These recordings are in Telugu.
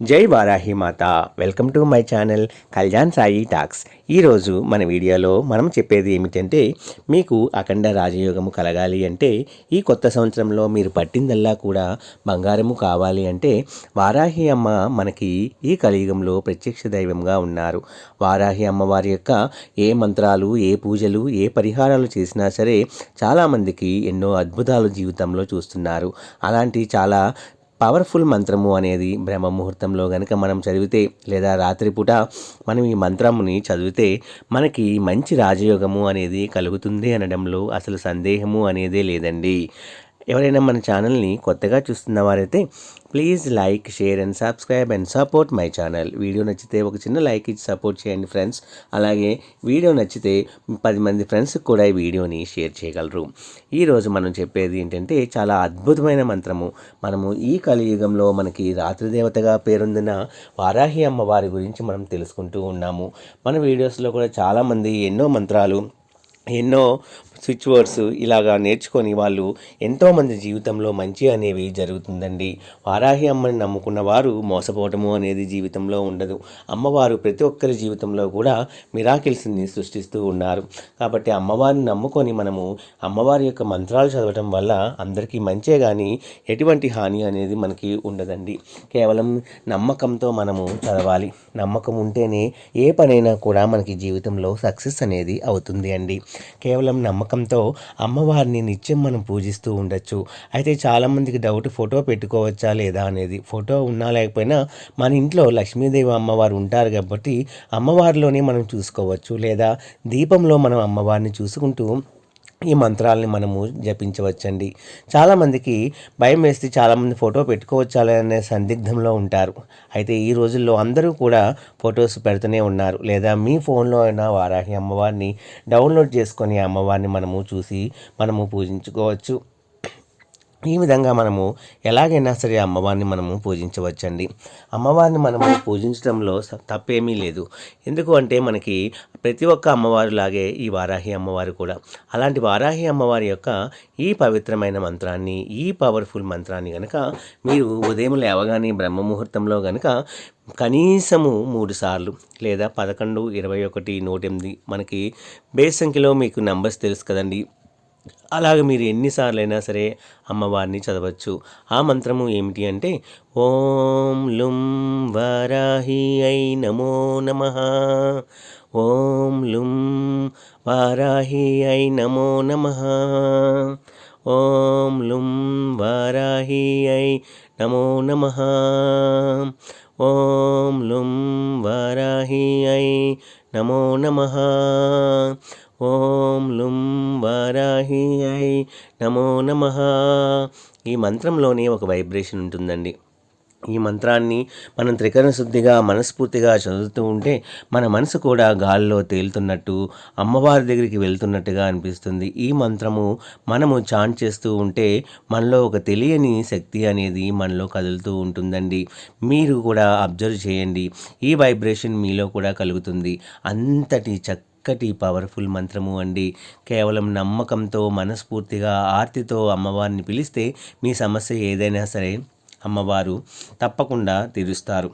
జై వారాహి మాత. Welcome to my channel Kalyan Sai talks. ఈరోజు మన వీడియోలో మనం చెప్పేది ఏమిటంటే మీకు అఖండ రాజయోగము కలగాలి అంటే ఈ కొత్త సంవత్సరంలో మీరు పట్టిందల్లా కూడా బంగారము కావాలి అంటే వారాహి అమ్మ మనకి ఈ కలియుగంలో ప్రత్యక్ష దైవంగా ఉన్నారు. వారాహి అమ్మవారి యొక్క ఏ మంత్రాలు ఏ పూజలు ఏ పరిహారాలు చేసినా సరే చాలామందికి ఎన్నో అద్భుతాలు జీవితంలో చూస్తున్నారు. అలాంటి చాలా పవర్ఫుల్ మంత్రము అనేది బ్రహ్మ ముహూర్తంలో కనుక మనం చదివితే లేదా రాత్రిపూట మనం ఈ మంత్రముని చదివితే మనకి మంచి రాజయోగము అనేది కలుగుతుంది అనడంలో అసలు సందేహము అనేదే లేదండి. ఎవరైనా మన ఛానల్ని కొత్తగా చూస్తున్న వారైతే please like share and subscribe and support my channel. Video నచ్చితే ఒక చిన్న లైక్ ఇచ్చి సపోర్ట్ చేయండి ఫ్రెండ్స్. అలాగే వీడియో నచ్చితే పది మంది ఫ్రెండ్స్కి కూడా ఈ వీడియోని షేర్ చేయగలరు. ఈరోజు మనం చెప్పేది ఏంటంటే చాలా అద్భుతమైన మంత్రము. మనము ఈ కలియుగంలో మనకి రాత్రిదేవతగా పేరొందిన వారాహి అమ్మవారి గురించి మనం తెలుసుకుంటూ ఉన్నాము. మన వీడియోస్లో కూడా చాలామంది ఎన్నో మంత్రాలు ఎన్నో స్విచ్ వర్డ్స్ ఇలాగా నేర్చుకొని వాళ్ళు ఎంతోమంది జీవితంలో మంచి అనేవి జరుగుతుందండి. వారాహి అమ్మని నమ్ముకున్న వారు మోసపోవటము అనేది జీవితంలో ఉండదు. అమ్మవారు ప్రతి ఒక్కరి జీవితంలో కూడా మిరాకిల్స్ని సృష్టిస్తూ ఉన్నారు. కాబట్టి అమ్మవారిని నమ్ముకొని మనము అమ్మవారి యొక్క మంత్రాలు చదవటం వల్ల అందరికీ మంచే కానీ ఎటువంటి హాని అనేది మనకి ఉండదండి. కేవలం నమ్మకంతో మనము చదవాలి. నమ్మకం ఉంటేనే ఏ పనైనా కూడా మనకి జీవితంలో సక్సెస్ అనేది అవుతుంది అండి. కేవలం నమ్మకం నమ్మకంతో అమ్మవారిని నిత్యం మనం పూజిస్తూ ఉండొచ్చు. అయితే చాలామందికి డౌట్ ఫోటో పెట్టుకోవచ్చా లేదా అనేది? ఫోటో ఉన్నా లేకపోయినా మన ఇంట్లో లక్ష్మీదేవి అమ్మవారు ఉంటారు కాబట్టి అమ్మవారిలోనే మనం చూసుకోవచ్చు. లేదా దీపంలో మనం అమ్మవారిని చూసుకుంటూ ఈ మంత్రాలని మనము జపించవచ్చండి. చాలామందికి భయం వేస్తే చాలామంది ఫోటో పెట్టుకోవచ్చాలనే సందిగ్ధంలో ఉంటారు. అయితే ఈ రోజుల్లో అందరూ కూడా ఫొటోస్ పెడుతూనే ఉన్నారు. లేదా మీ ఫోన్లో అయినా వారాహి అమ్మవారిని డౌన్లోడ్ చేసుకొని అమ్మవారిని మనము చూసి మనము పూజించుకోవచ్చు. ఈ విధంగా మనము ఎలాగైనా సరే అమ్మవారిని మనము పూజించవచ్చండి. అమ్మవారిని మనము పూజించడంలో తప్పేమీ లేదు. ఎందుకు అంటే మనకి ప్రతి ఒక్క అమ్మవారు లాగే ఈ వారాహి అమ్మవారు కూడా. అలాంటి వారాహి అమ్మవారి యొక్క ఈ పవిత్రమైన మంత్రాన్ని ఈ పవర్ఫుల్ మంత్రాన్ని కనుక మీరు ఉదయం లేవగానే బ్రహ్మ ముహూర్తంలో కనుక కనీసము మూడు సార్లు లేదా పదకొండు ఇరవై ఒకటి నూట ఎనిమిది మనకి బేస్ సంఖ్యలో మీకు నెంబర్స్ తెలుసు కదండి. అలాగ మీరు ఎన్నిసార్లు అయినా సరే అమ్మవారిని చదవచ్చు. ఆ మంత్రము ఏమిటి అంటే ఓం లుం వారాహి ఐ నమో నమ. ఓం లుం వారాహి ఐ నమో నమ. ఓం లుం వారాహి ఐ నమో నమ. ఓం లుం వారాహి ఐ నమో నమ. ఓం లుం వారాహి ఐ నమో నమ. ఈ మంత్రంలోనే ఒక వైబ్రేషన్ ఉంటుందండి. ఈ మంత్రాన్ని మనం త్రికరణ శుద్ధిగా మనస్ఫూర్తిగా చదువుతూ ఉంటే మన మనసు కూడా గాల్లో తేలుతున్నట్టు అమ్మవారి దగ్గరికి వెళ్తున్నట్టుగా అనిపిస్తుంది. ఈ మంత్రము మనము చాంట్ చేస్తూ ఉంటే మనలో ఒక తెలియని శక్తి అనేది మనలో కదులుతూ ఉంటుందండి. మీరు కూడా అబ్జర్వ్ చేయండి. ఈ వైబ్రేషన్ మీలో కూడా కలుగుతుంది. అంతటి చక్క చక్కటి పవర్ఫుల్ మంత్రము అండి. కేవలం నమ్మకంతో మనస్ఫూర్తిగా ఆర్తితో అమ్మవారిని పిలిస్తే మీ సమస్య ఏదైనా సరే అమ్మవారు తప్పకుండా తీరుస్తారు.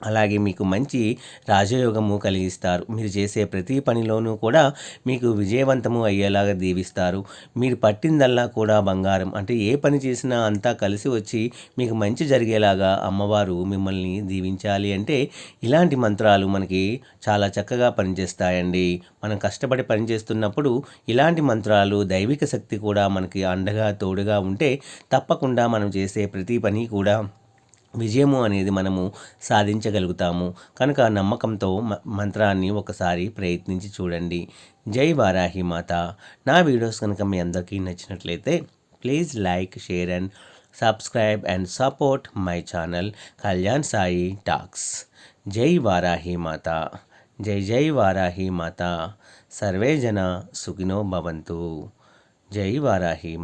అలాగే మీకు మంచి రాజయోగము కలిగిస్తారు. మీరు చేసే ప్రతి పనిలోనూ కూడా మీకు విజయవంతము అయ్యేలాగా దీవిస్తారు. మీరు పట్టిందల్లా కూడా బంగారం. అంటే ఏ పని చేసినా అంతా కలిసి వచ్చి మీకు మంచి జరిగేలాగా అమ్మవారు మిమ్మల్ని దీవించాలి అంటే ఇలాంటి మంత్రాలు మనకి చాలా చక్కగా పనిచేస్తాయండి. మనం కష్టపడి పనిచేస్తున్నప్పుడు ఇలాంటి మంత్రాలు దైవిక శక్తి కూడా మనకి అండగా తోడుగా ఉంటే తప్పకుండా మనం చేసే ప్రతి పని కూడా విజయము అనేది మనము సాధించగలుగుతాము. కనుక నమ్మకంతో మ- మంత్రాన్ని ఒకసారి ప్రయత్నించి చూడండి. జై వారాహి మాత. నా వీడియోస్ కనుక మీ అందరికీ నచ్చినట్లయితే please like share and subscribe and support my channel Kalyan Sai talks. జై వారాహి మాత. జై జై వారాహి మాత. సర్వే జన సుఖినో భవంతు. జై వారాహి మాత.